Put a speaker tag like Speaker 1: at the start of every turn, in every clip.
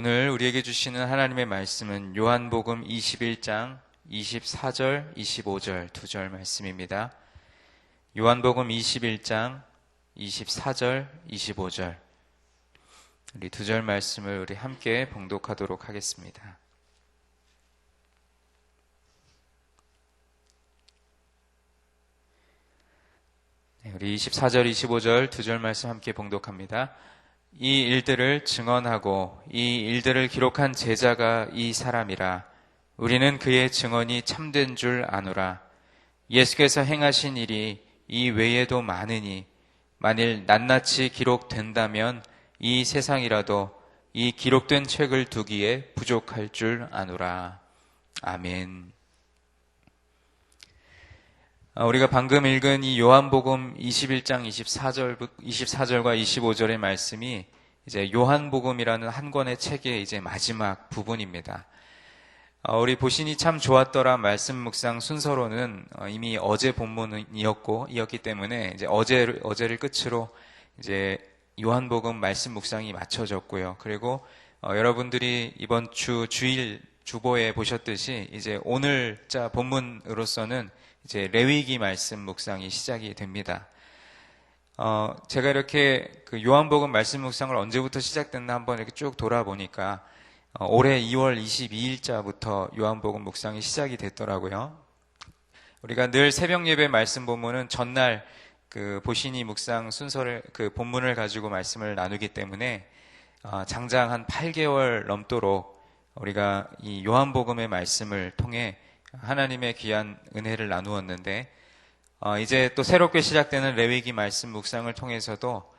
Speaker 1: 오늘 우리에게 주시는 하나님의 말씀은 요한복음 21장 24절, 25절 두 절 말씀입니다. 요한복음 21장 24절, 25절 우리 두 절 말씀을 우리 함께 봉독하도록 하겠습니다. 네, 우리 24절, 25절 두 절 말씀 함께 봉독합니다. 이 일들을 증언하고 이 일들을 기록한 제자가 이 사람이라 우리는 그의 증언이 참된 줄 아노라 예수께서 행하신 일이 이 외에도 많으니 만일 낱낱이 기록된다면 이 세상이라도 이 기록된 책을 두기에 부족할 줄 아노라. 아멘. 아, 우리가 방금 읽은 이 요한복음 21장 24절, 24절과 25절의 말씀이 이제 요한복음이라는 한 권의 책의 이제 마지막 부분입니다. 어, 우리 보신이 참 좋았더라 말씀 묵상 순서로는 어, 이미 어제 본문이었고 이었기 때문에 이제 어제를 어제를 끝으로 이제 요한복음 말씀 묵상이 마쳐졌고요. 그리고 어, 여러분들이 이번 주 주일 주보에 보셨듯이 이제 오늘자 본문으로서는 이제 레위기 말씀 묵상이 시작이 됩니다. 어, 제가 이렇게 그 요한복음 말씀 묵상을 언제부터 시작됐나 한번 이렇게 쭉 돌아보니까 어, 올해 2월 22일자부터 요한복음 묵상이 시작이 됐더라고요. 우리가 늘 새벽 예배 말씀 본문은 전날 그 보시니 묵상 순서를 그 본문을 가지고 말씀을 나누기 때문에 어, 장장 한 8개월 넘도록 우리가 이 요한복음의 말씀을 통해 하나님의 귀한 은혜를 나누었는데 어, 이제 또 새롭게 시작되는 레위기 말씀 묵상을 통해서도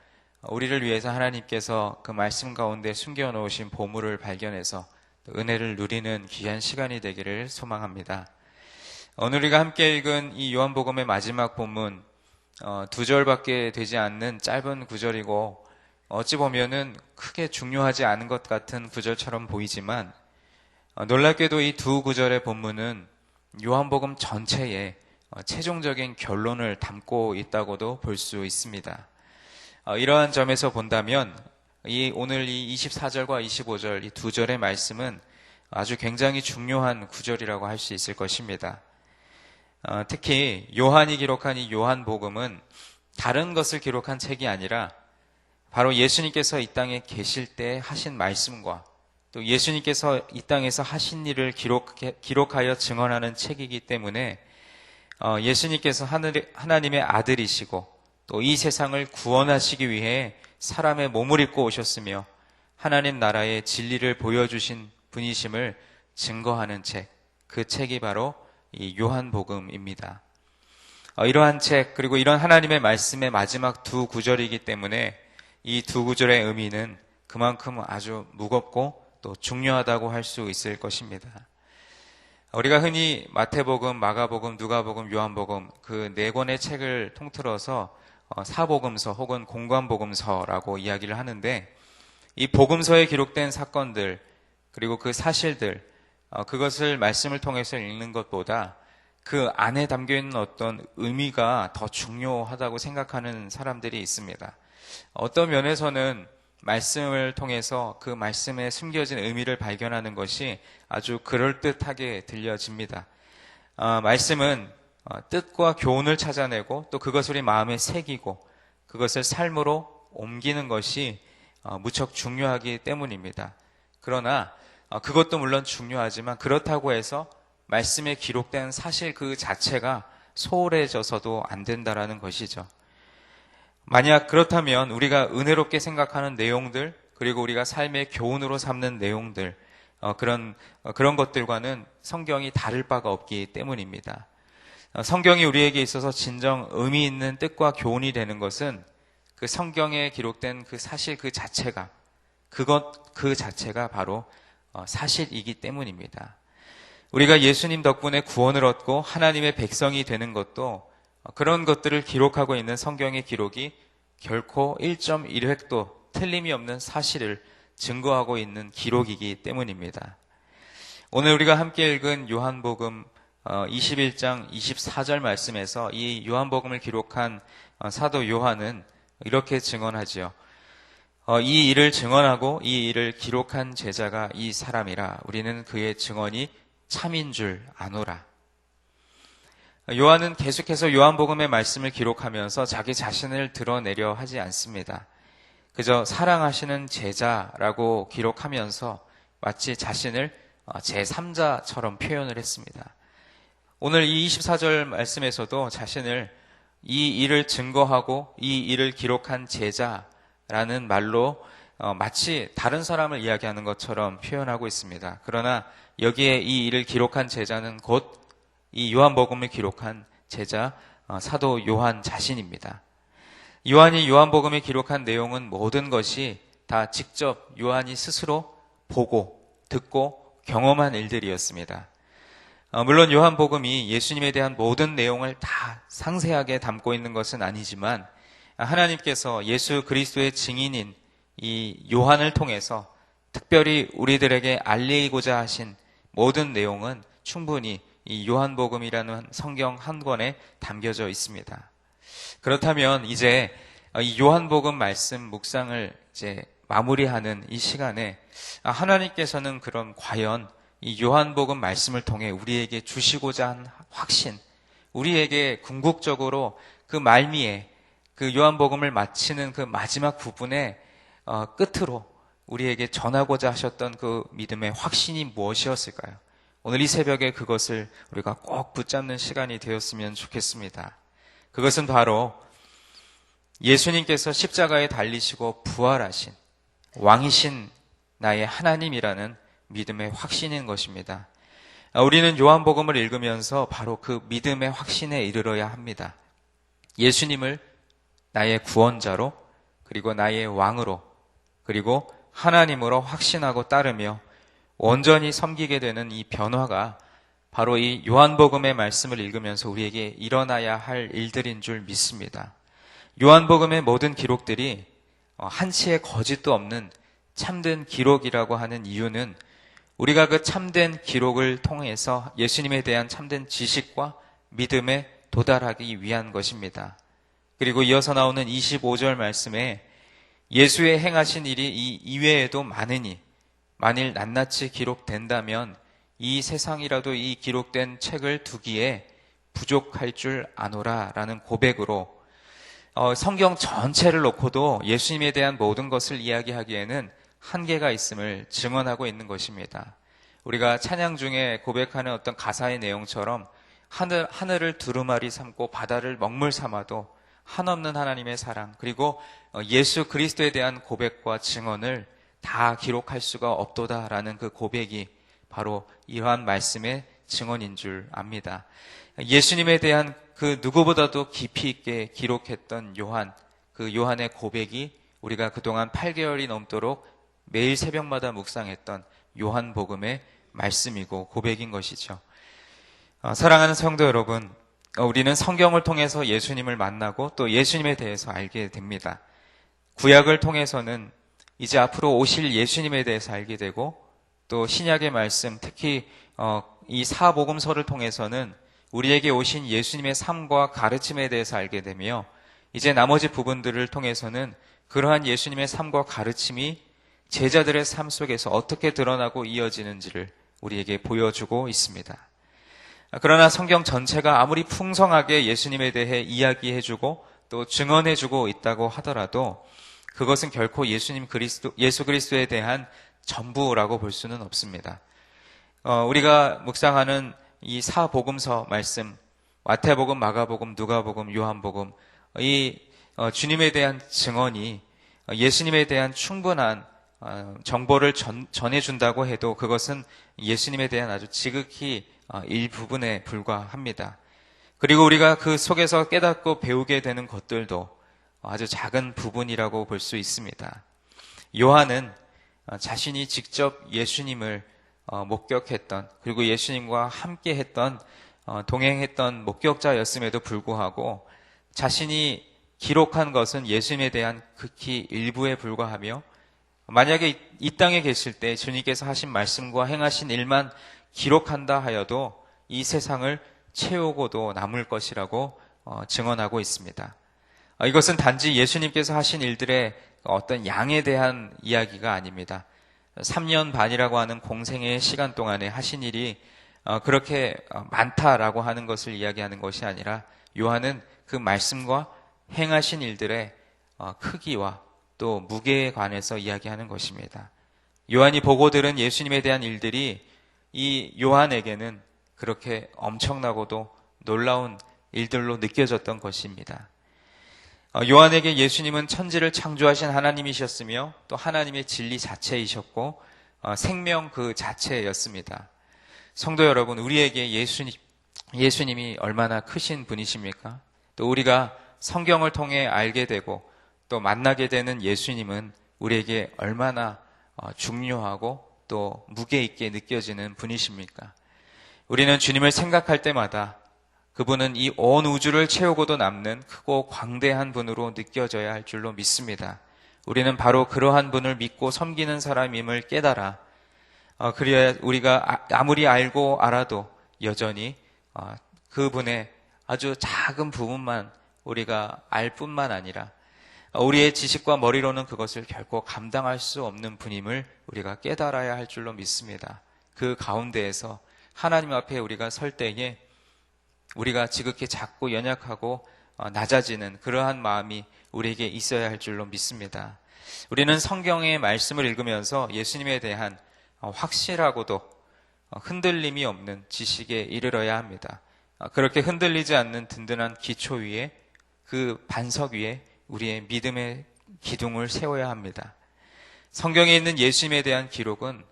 Speaker 1: 우리를 위해서 하나님께서 그 말씀 가운데 숨겨 놓으신 보물을 발견해서 은혜를 누리는 귀한 시간이 되기를 소망합니다. 오늘 우리가 함께 읽은 이 요한복음의 마지막 본문 어, 두 절밖에 되지 않는 짧은 구절이고 어찌 보면은 크게 중요하지 않은 것 같은 구절처럼 보이지만 어, 놀랍게도 이 두 구절의 본문은 요한복음 전체에 어, 최종적인 결론을 담고 있다고도 볼 수 있습니다. 어, 이러한 점에서 본다면 이 오늘 이 24절과 25절 이 두 절의 말씀은 아주 굉장히 중요한 구절이라고 할 수 있을 것입니다. 어, 특히 요한이 기록한 이 요한복음은 다른 것을 기록한 책이 아니라 바로 예수님께서 이 땅에 계실 때 하신 말씀과 또 예수님께서 이 땅에서 하신 일을 기록, 기록하여 증언하는 책이기 때문에 어, 예수님께서 하늘, 하나님의 아들이시고 또 이 세상을 구원하시기 위해 사람의 몸을 입고 오셨으며 하나님 나라의 진리를 보여주신 분이심을 증거하는 책, 그 책이 바로 이 요한복음입니다. 어, 이러한 책, 그리고 이런 하나님의 말씀의 마지막 두 구절이기 때문에 이 두 구절의 의미는 그만큼 아주 무겁고 또 중요하다고 할 수 있을 것입니다. 우리가 흔히 마태복음, 마가복음, 누가복음, 요한복음 그 네 권의 책을 통틀어서 어, 사복음서 혹은 공관복음서라고 이야기를 하는데 이 복음서에 기록된 사건들 그리고 그 사실들 어, 그것을 말씀을 통해서 읽는 것보다 그 안에 담겨 있는 어떤 의미가 더 중요하다고 생각하는 사람들이 있습니다. 어떤 면에서는 말씀을 통해서 그 말씀에 숨겨진 의미를 발견하는 것이 아주 그럴듯하게 들려집니다. 어, 말씀은 어, 뜻과 교훈을 찾아내고 또 그것을 마음에 새기고 그것을 삶으로 옮기는 것이 어, 무척 중요하기 때문입니다. 그러나 어, 그것도 물론 중요하지만 그렇다고 해서 말씀에 기록된 사실 그 자체가 소홀해져서도 안 된다라는 것이죠. 만약 그렇다면 우리가 은혜롭게 생각하는 내용들 그리고 우리가 삶의 교훈으로 삼는 내용들 어, 그런 어, 그런 것들과는 성경이 다를 바가 없기 때문입니다. 어, 성경이 우리에게 있어서 진정 의미 있는 뜻과 교훈이 되는 것은 그 성경에 기록된 그 사실 그 자체가 그것 그 자체가 바로 어, 사실이기 때문입니다. 우리가 예수님 덕분에 구원을 얻고 하나님의 백성이 되는 것도 그런 것들을 기록하고 있는 성경의 기록이 결코 1.1획도 틀림이 없는 사실을 증거하고 있는 기록이기 때문입니다. 오늘 우리가 함께 읽은 요한복음 21장 어, 24절 말씀에서 이 요한복음을 기록한 어, 사도 요한은 이렇게 증언하지요. 어, 이 일을 증언하고 이 일을 기록한 제자가 이 사람이라 우리는 그의 증언이 참인 줄 아노라. 요한은 계속해서 요한복음의 말씀을 기록하면서 자기 자신을 드러내려 하지 않습니다. 그저 사랑하시는 제자라고 기록하면서 마치 자신을 어, 제3자처럼 표현을 했습니다. 오늘 이 24절 말씀에서도 자신을 이 일을 증거하고 이 일을 기록한 제자라는 말로 어, 마치 다른 사람을 이야기하는 것처럼 표현하고 있습니다. 그러나 여기에 이 일을 기록한 제자는 곧 이 요한복음을 기록한 제자 어, 사도 요한 자신입니다. 요한이 요한복음에 기록한 내용은 모든 것이 다 직접 요한이 스스로 보고 듣고 경험한 일들이었습니다. 어, 물론 요한복음이 예수님에 대한 모든 내용을 다 상세하게 담고 있는 것은 아니지만 하나님께서 예수 그리스도의 증인인 이 요한을 통해서 특별히 우리들에게 알리고자 하신 모든 내용은 충분히 이 요한복음이라는 성경 한 권에 담겨져 있습니다. 그렇다면 이제 이 요한복음 말씀 묵상을 이제 마무리하는 이 시간에 하나님께서는 그럼 과연 이 요한복음 말씀을 통해 우리에게 주시고자 한 확신, 우리에게 궁극적으로 그 말미에 그 요한복음을 마치는 그 마지막 부분에 어, 끝으로 우리에게 전하고자 하셨던 그 믿음의 확신이 무엇이었을까요? 오늘 이 새벽에 그것을 우리가 꼭 붙잡는 시간이 되었으면 좋겠습니다. 그것은 바로 예수님께서 십자가에 달리시고 부활하신 왕이신 나의 하나님이라는 믿음의 확신인 것입니다. 아, 우리는 요한복음을 읽으면서 바로 그 믿음의 확신에 이르러야 합니다. 예수님을 나의 구원자로 그리고 나의 왕으로 그리고 하나님으로 확신하고 따르며 온전히 섬기게 되는 이 변화가 바로 이 요한복음의 말씀을 읽으면서 우리에게 일어나야 할 일들인 줄 믿습니다. 요한복음의 모든 기록들이 어, 한치의 거짓도 없는 참된 기록이라고 하는 이유는 우리가 그 참된 기록을 통해서 예수님에 대한 참된 지식과 믿음에 도달하기 위한 것입니다. 그리고 이어서 나오는 25절 말씀에 예수의 행하신 일이 이 이외에도 많으니 만일 낱낱이 기록된다면 이 세상이라도 이 기록된 책을 두기에 부족할 줄 아노라 라는 고백으로 어, 성경 전체를 놓고도 예수님에 대한 모든 것을 이야기하기에는 한계가 있음을 증언하고 있는 것입니다. 우리가 찬양 중에 고백하는 어떤 가사의 내용처럼 하늘, 하늘을 두루마리 삼고 바다를 먹물 삼아도 한없는 하나님의 사랑, 그리고 어, 예수 그리스도에 대한 고백과 증언을 다 기록할 수가 없도다라는 그 고백이 바로 이러한 말씀의 증언인 줄 압니다. 예수님에 대한 그 누구보다도 깊이 있게 기록했던 요한, 그 요한의 고백이 우리가 그동안 8개월이 넘도록 매일 새벽마다 묵상했던 요한복음의 말씀이고 고백인 것이죠. 어, 사랑하는 성도 여러분, 어, 우리는 성경을 통해서 예수님을 만나고 또 예수님에 대해서 알게 됩니다. 구약을 통해서는 이제 앞으로 오실 예수님에 대해서 알게 되고 또 신약의 말씀, 특히 어, 이 사복음서를 통해서는 우리에게 오신 예수님의 삶과 가르침에 대해서 알게 되며 이제 나머지 부분들을 통해서는 그러한 예수님의 삶과 가르침이 제자들의 삶 속에서 어떻게 드러나고 이어지는지를 우리에게 보여주고 있습니다. 그러나 성경 전체가 아무리 풍성하게 예수님에 대해 이야기해주고 또 증언해주고 있다고 하더라도 그것은 결코 예수님 그리스도, 예수 그리스도에 대한 전부라고 볼 수는 없습니다. 어, 우리가 묵상하는 이 사복음서 말씀, 마태복음, 마가복음, 누가복음, 요한복음, 이 어, 주님에 대한 증언이 예수님에 대한 충분한 어, 정보를 전, 전해준다고 해도 그것은 예수님에 대한 아주 지극히 어, 일부분에 불과합니다. 그리고 우리가 그 속에서 깨닫고 배우게 되는 것들도 아주 작은 부분이라고 볼 수 있습니다. 요한은 어, 자신이 직접 예수님을 목격했던 그리고 예수님과 함께 했던 동행했던 목격자였음에도 불구하고 자신이 기록한 것은 예수님에 대한 극히 일부에 불과하며 만약에 이 땅에 계실 때 주님께서 하신 말씀과 행하신 일만 기록한다 하여도 이 세상을 채우고도 남을 것이라고 어, 증언하고 있습니다. 어, 이것은 단지 예수님께서 하신 일들의 어떤 양에 대한 이야기가 아닙니다. 3년 반이라고 하는 공생의 시간 동안에 하신 일이 어, 그렇게 어, 많다라고 하는 것을 이야기하는 것이 아니라 요한은 그 말씀과 행하신 일들의 어, 크기와 또 무게에 관해서 이야기하는 것입니다. 요한이 보고 들은 예수님에 대한 일들이 이 요한에게는 그렇게 엄청나고도 놀라운 일들로 느껴졌던 것입니다. 어, 요한에게 예수님은 천지를 창조하신 하나님이셨으며 또 하나님의 진리 자체이셨고 어, 생명 그 자체였습니다. 성도 여러분, 우리에게 예수님, 예수님이 얼마나 크신 분이십니까? 또 우리가 성경을 통해 알게 되고 또 만나게 되는 예수님은 우리에게 얼마나 어, 중요하고 또 무게 있게 느껴지는 분이십니까? 우리는 주님을 생각할 때마다 그분은 이 온 우주를 채우고도 남는 크고 광대한 분으로 느껴져야 할 줄로 믿습니다. 우리는 바로 그러한 분을 믿고 섬기는 사람임을 깨달아 어, 그래야 우리가 아, 무리 알고 알아도 여전히 어, 그분의 아주 작은 부분만 우리가 알 뿐만 아니라 우리의 지식과 머리로는 그것을 결코 감당할 수 없는 분임을 우리가 깨달아야 할 줄로 믿습니다. 그 가운데에서 하나님 앞에 우리가 설 때에 우리가 지극히 작고 연약하고 어, 낮아지는 그러한 마음이 우리에게 있어야 할 줄로 믿습니다. 우리는 성경의 말씀을 읽으면서 예수님에 대한 어, 확실하고도 어, 흔들림이 없는 지식에 이르러야 합니다. 그렇게 흔들리지 않는 든든한 기초 위에 그 반석 위에 우리의 믿음의 기둥을 세워야 합니다. 성경에 있는 예수님에 대한 기록은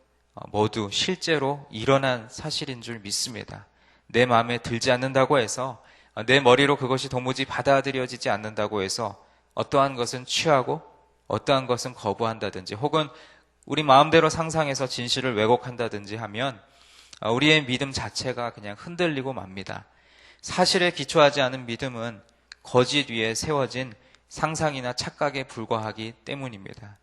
Speaker 1: 모두 실제로 일어난 사실인 줄 믿습니다. 내 마음에 들지 않는다고 해서 어, 내 머리로 그것이 도무지 받아들여지지 않는다고 해서 어떠한 것은 취하고 어떠한 것은 거부한다든지 혹은 우리 마음대로 상상해서 진실을 왜곡한다든지 하면 어, 우리의 믿음 자체가 그냥 흔들리고 맙니다. 사실에 기초하지 않은 믿음은 거짓 위에 세워진 상상이나 착각에 불과하기 때문입니다.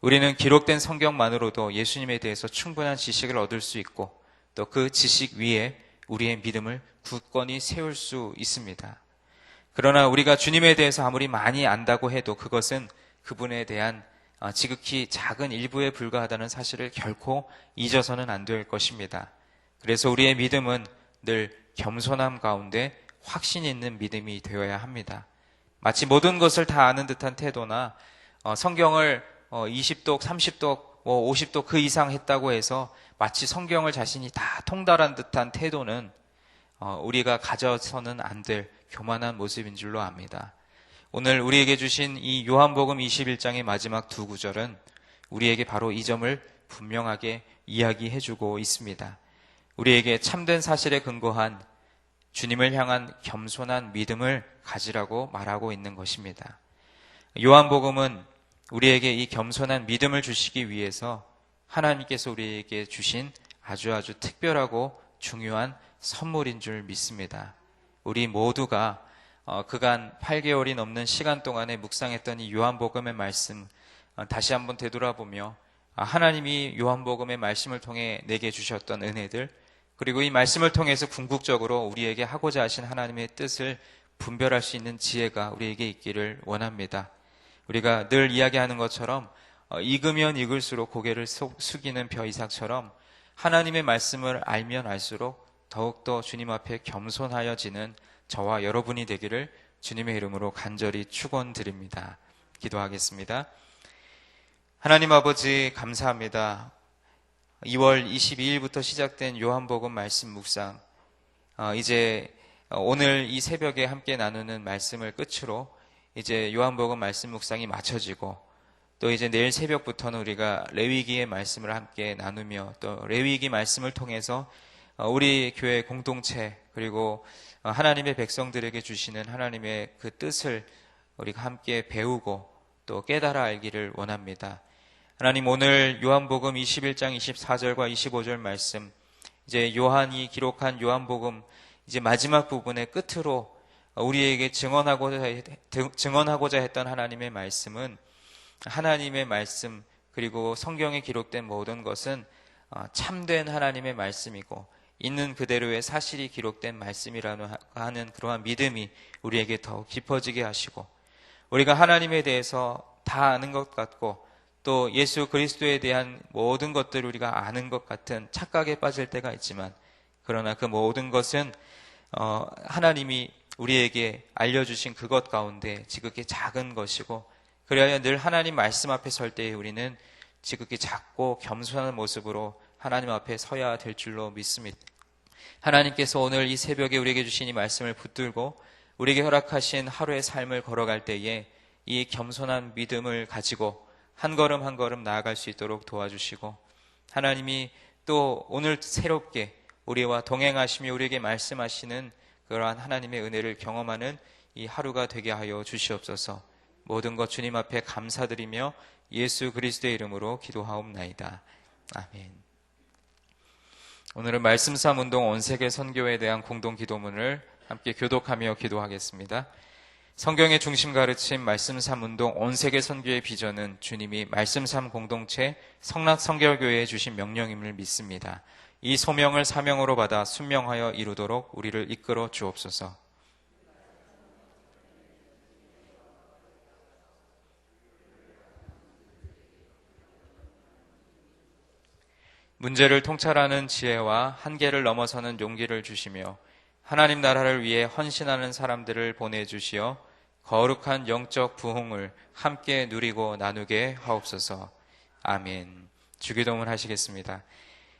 Speaker 1: 우리는 기록된 성경만으로도 예수님에 대해서 충분한 지식을 얻을 수 있고 또 그 지식 위에 우리의 믿음을 굳건히 세울 수 있습니다. 그러나 우리가 주님에 대해서 아무리 많이 안다고 해도 그것은 그분에 대한 어, 지극히 작은 일부에 불과하다는 사실을 결코 잊어서는 안 될 것입니다. 그래서 우리의 믿음은 늘 겸손함 가운데 확신 있는 믿음이 되어야 합니다. 마치 모든 것을 다 아는 듯한 태도나 어, 성경을 20독, 30독, 50독 그 이상 했다고 해서 마치 성경을 자신이 다 통달한 듯한 태도는 어, 우리가 가져서는 안 될 교만한 모습인 줄로 압니다. 오늘 우리에게 주신 이 요한복음 21장의 마지막 두 구절은 우리에게 바로 이 점을 분명하게 이야기해 주고 있습니다. 우리에게 참된 사실에 근거한 주님을 향한 겸손한 믿음을 가지라고 말하고 있는 것입니다. 요한복음은 우리에게 이 겸손한 믿음을 주시기 위해서 하나님께서 우리에게 주신 아주 아주 특별하고 중요한 선물인 줄 믿습니다. 우리 모두가 어, 그간 8개월이 넘는 시간 동안에 묵상했던 이 요한복음의 말씀 어, 다시 한번 되돌아보며 아, 하나님이 요한복음의 말씀을 통해 내게 주셨던 은혜들 그리고 이 말씀을 통해서 궁극적으로 우리에게 하고자 하신 하나님의 뜻을 분별할 수 있는 지혜가 우리에게 있기를 원합니다. 우리가 늘 이야기하는 것처럼 어, 익으면 익을수록 고개를 숙이는 벼 이삭처럼 하나님의 말씀을 알면 알수록 더욱더 주님 앞에 겸손하여지는 저와 여러분이 되기를 주님의 이름으로 간절히 축원드립니다. 기도하겠습니다. 하나님 아버지 감사합니다. 2월 22일부터 시작된 요한복음 말씀 묵상 어, 이제 오늘 이 새벽에 함께 나누는 말씀을 끝으로 이제 요한복음 말씀 묵상이 마쳐지고 또 이제 내일 새벽부터는 우리가 레위기의 말씀을 함께 나누며 또 레위기 말씀을 통해서 어, 우리 교회 공동체 그리고 어, 하나님의 백성들에게 주시는 하나님의 그 뜻을 우리가 함께 배우고 또 깨달아 알기를 원합니다. 하나님 오늘 요한복음 21장 24절과 25절 말씀 이제 요한이 기록한 요한복음 이제 마지막 부분의 끝으로 우리에게 증언하고자, 증언하고자 했던 하나님의 말씀은 하나님의 말씀 그리고 성경에 기록된 모든 것은 어, 참된 하나님의 말씀이고 있는 그대로의 사실이 기록된 말씀이라는 하는 그러한 믿음이 우리에게 더 깊어지게 하시고 우리가 하나님에 대해서 다 아는 것 같고 또 예수 그리스도에 대한 모든 것들을 우리가 아는 것 같은 착각에 빠질 때가 있지만 그러나 그 모든 것은 어, 하나님이 우리에게 알려주신 그것 가운데 지극히 작은 것이고 그래야 늘 하나님 말씀 앞에 설 때에 우리는 지극히 작고 겸손한 모습으로 하나님 앞에 서야 될 줄로 믿습니다. 하나님께서 오늘 이 새벽에 우리에게 주신 이 말씀을 붙들고 우리에게 허락하신 하루의 삶을 걸어갈 때에 이 겸손한 믿음을 가지고 한 걸음 한 걸음 나아갈 수 있도록 도와주시고 하나님이 또 오늘 새롭게 우리와 동행하시며 우리에게 말씀하시는 그러한 하나님의 은혜를 경험하는 이 하루가 되게 하여 주시옵소서 모든 것 주님 앞에 감사드리며 예수 그리스도의 이름으로 기도하옵나이다. 아멘. 오늘은 말씀 삼 운동 온 세계 선교에 대한 공동 기도문을 함께 교독하며 기도하겠습니다. 성경의 중심 가르침 말씀 삼 운동 온 세계 선교의 비전은 주님이 말씀 삼 공동체 성락 성결교회에 주신 명령임을 믿습니다. 이 소명을 사명으로 받아 순명하여 이루도록 우리를 이끌어 주옵소서. 문제를 통찰하는 지혜와 한계를 넘어서는 용기를 주시며 하나님 나라를 위해 헌신하는 사람들을 보내주시어 거룩한 영적 부흥을 함께 누리고 나누게 하옵소서. 아멘. 주기도문 하시겠습니다.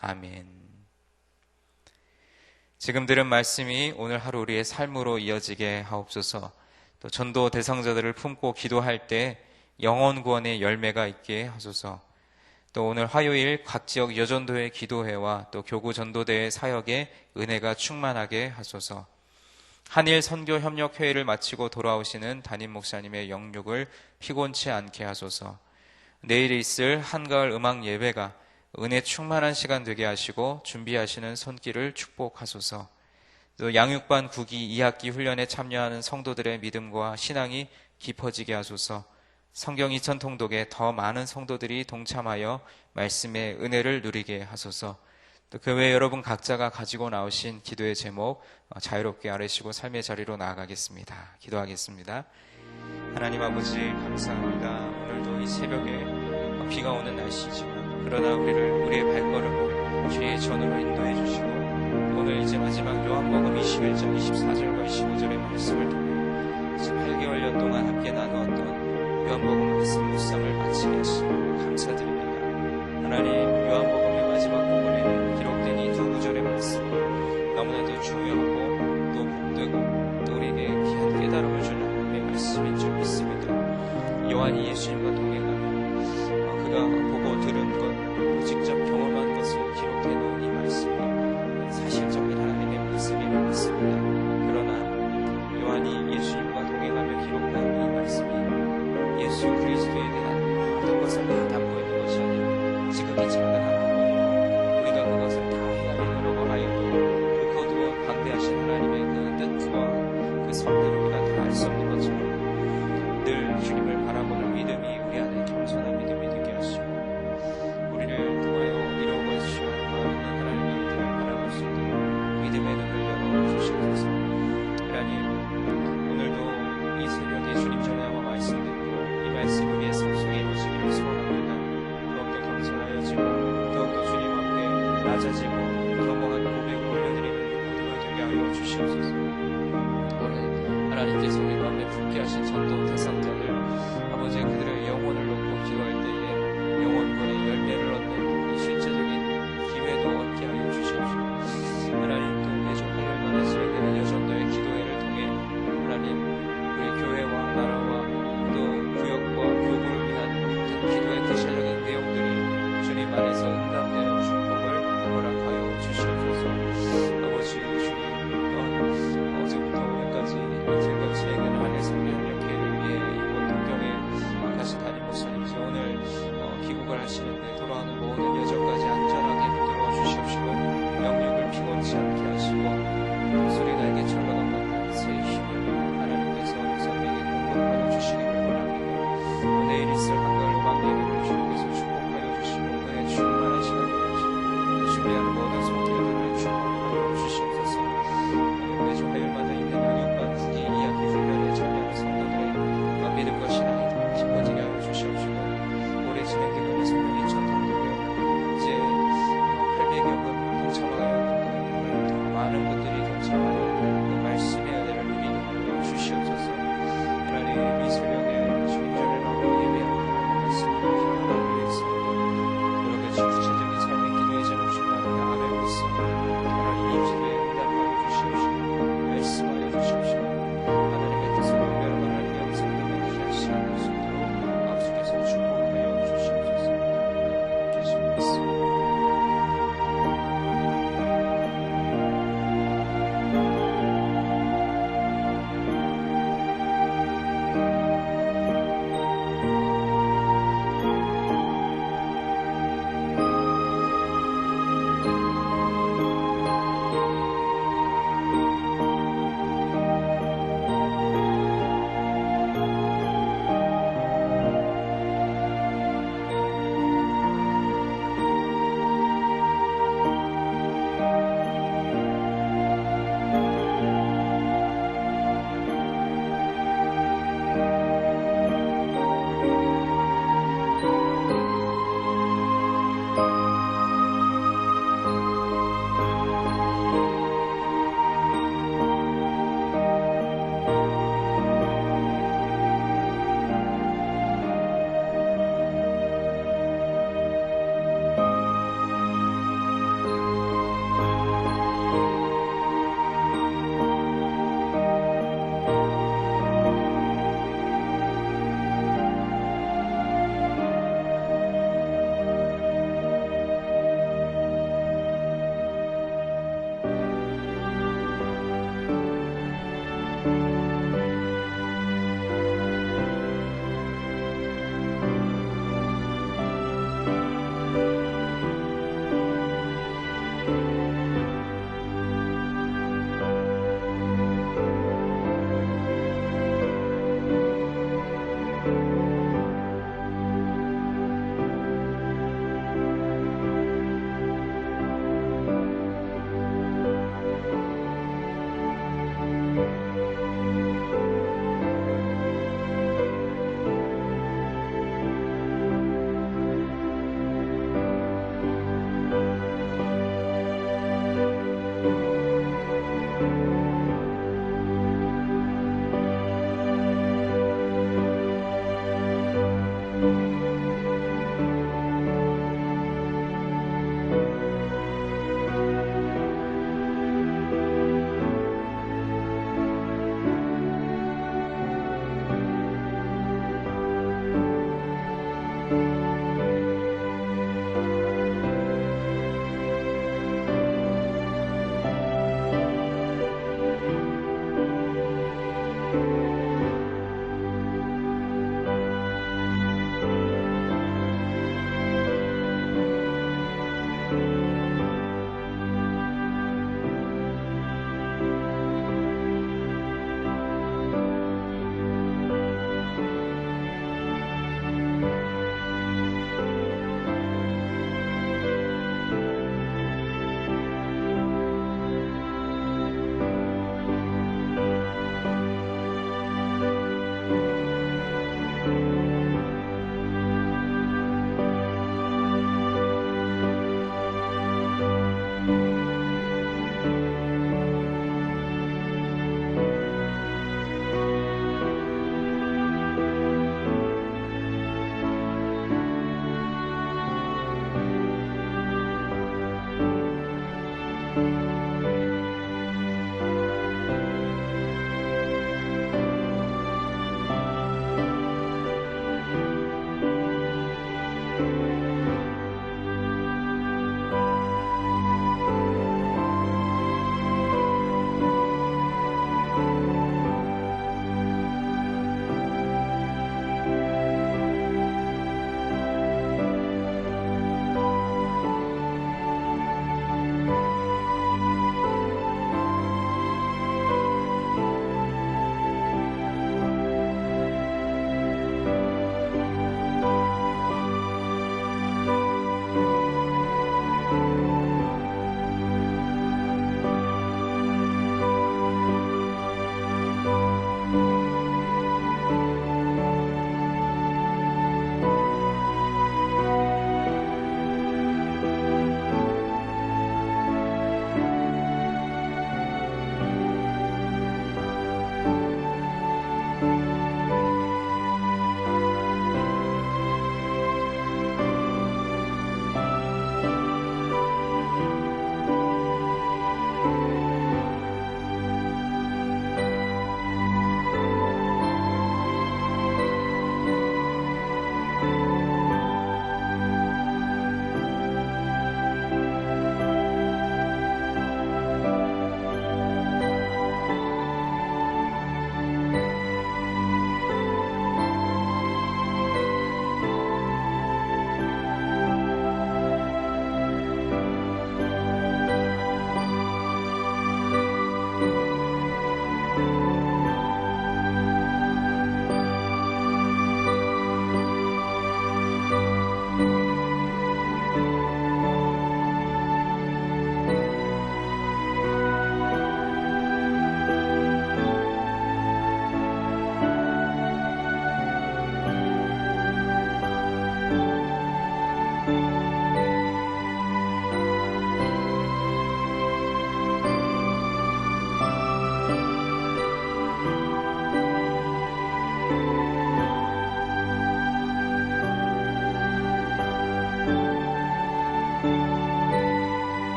Speaker 1: 아멘. 지금 들은 말씀이 오늘 하루 우리의 삶으로 이어지게 하옵소서. 또 전도 대상자들을 품고 기도할 때 영원 구원의 열매가 있게 하소서. 또 오늘 화요일 각 지역 여전도의 기도회와 또 교구 전도대의 사역에 은혜가 충만하게 하소서. 한일 선교 협력 회의를 마치고 돌아오시는 담임 목사님의 영육을 피곤치 않게 하소서. 내일 있을 한가을 음악 예배가 은혜 충만한 시간 되게 하시고 준비하시는 손길을 축복하소서. 또 양육반 9기 2학기 훈련에 참여하는 성도들의 믿음과 신앙이 깊어지게 하소서. 성경 이천 통독에 더 많은 성도들이 동참하여 말씀의 은혜를 누리게 하소서. 또그 외에 여러분 각자가 가지고 나오신 기도의 제목 어, 자유롭게 아뢰시고 삶의 자리로 나아가겠습니다. 기도하겠습니다. 하나님 아버지 감사합니다. 오늘도 이 새벽에 비가 오는 날씨지만 그러나 우리를 우리의 발걸음을 주의 전으로 인도해 주시고 오늘 이제 마지막 요한복음 21장 24절과 25절의 말씀을 통해 8개월 동안 함께 나누었던 요한복음 말씀 묵상을 마치게 하시고 감사드립니다. 하나님 요한복음의 마지막 부분에 기록된 이 두 구절의 말씀 너무나도 중요하고 또 복되고 또 우리에게 귀한 깨달음을 주는 하나님의 말씀인 줄 믿습니다. 요한이 예수님과 그가 보고 들은 것, 직접 경험